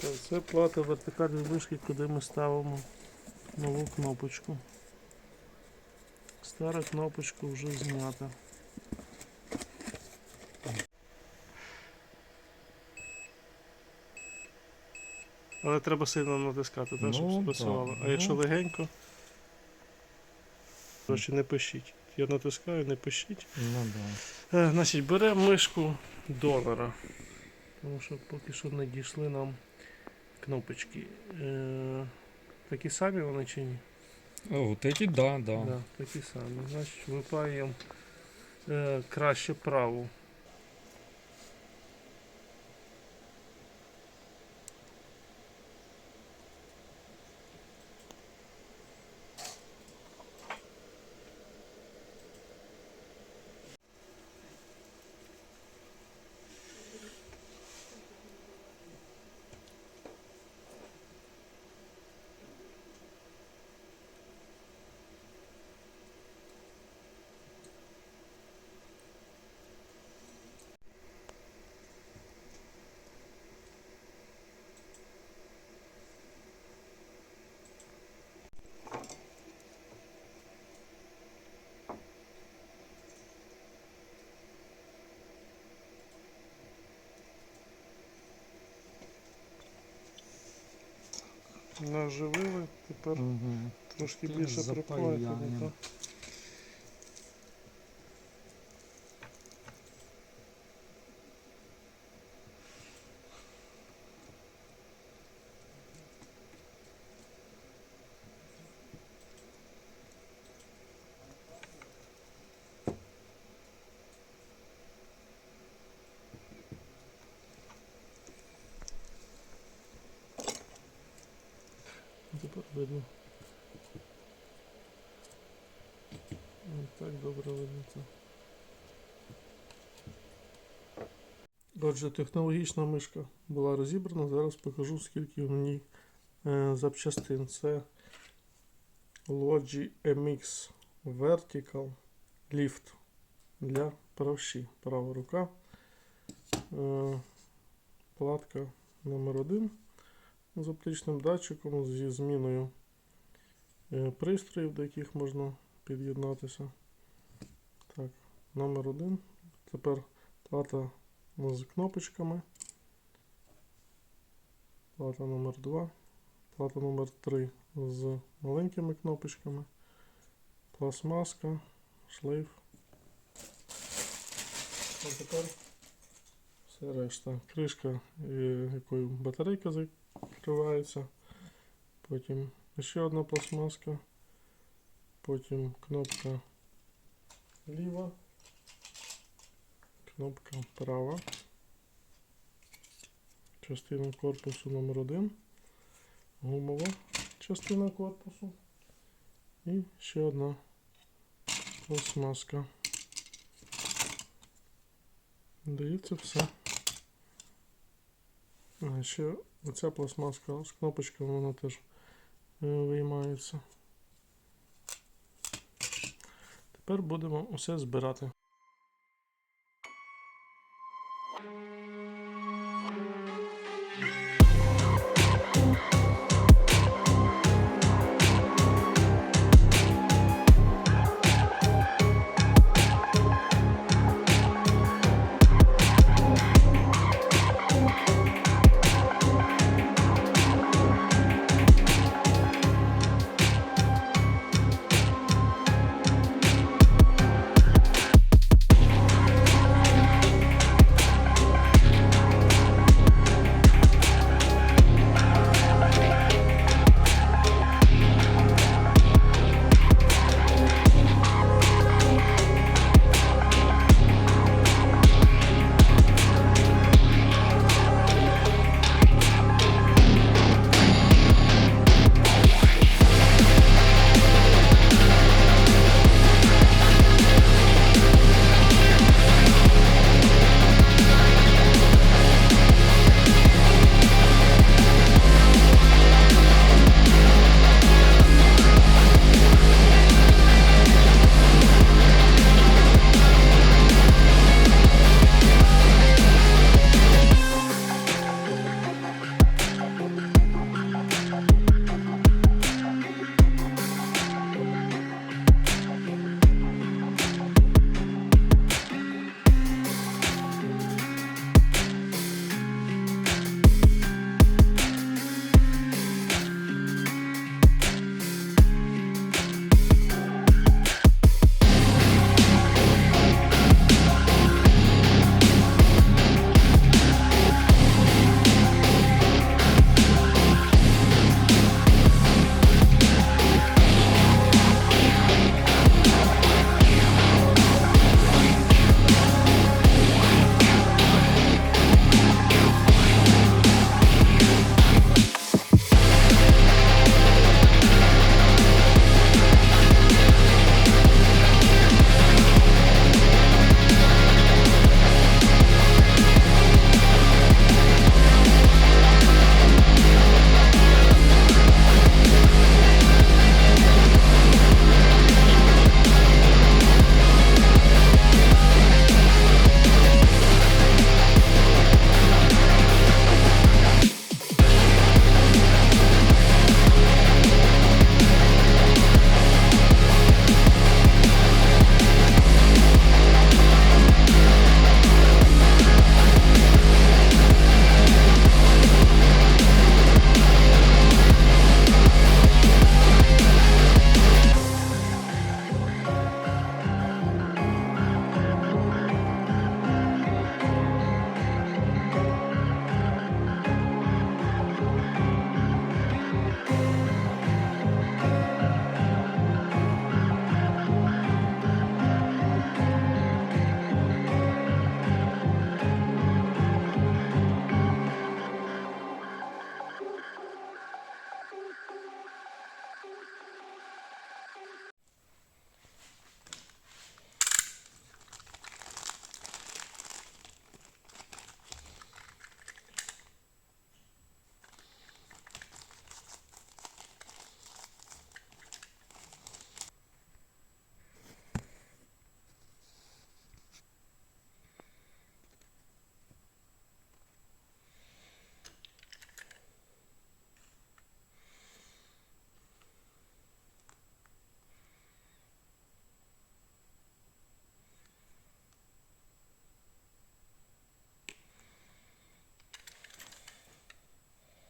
Це плата вертикальної вишки, куди ми ставимо нову кнопочку. Стара кнопочка вже знята. Але треба сильно натискати, так, щоб Ну, спрацювало. А якщо ну. легенько, коротше, не пишіть. Я натискаю, не пишіть. Ну да. Е, Значить, беремо мишку долара. Тому що поки що не дійшли нам кнопочки. Е, такі самі вони чи ні? Вот эти, да, да. Да, такі самі. Значить, випаємо е, краще праву. Наживили, тепер Угу. трошки більше запаяємо. Тепер видно. Не так добре видно це. Отже, технологічна мишка була розібрана. Зараз покажу, скільки в ній е, запчастин. Це Logi MX Vertical Lift для правші. Права рука. Е, платка номер 1 з оптичним датчиком зі зміною е, пристроїв, до яких можна під'єднатися. Так, номер один. Тепер плата з кнопочками. Плата номер 2. Плата номер 3 з маленькими кнопочками. Пластмаска, шлейф. А тепер все решта. Кришка, е, якою батарейка закривається. Потім ще одна пластмаска. Потім кнопка ліва. Кнопка права. Частина корпусу номер 1 Гумова частина корпусу. І ще одна пластмаска. Дається все. А ще оця пластмаска з кнопочками вона теж е, виймається. Тепер будемо усе збирати.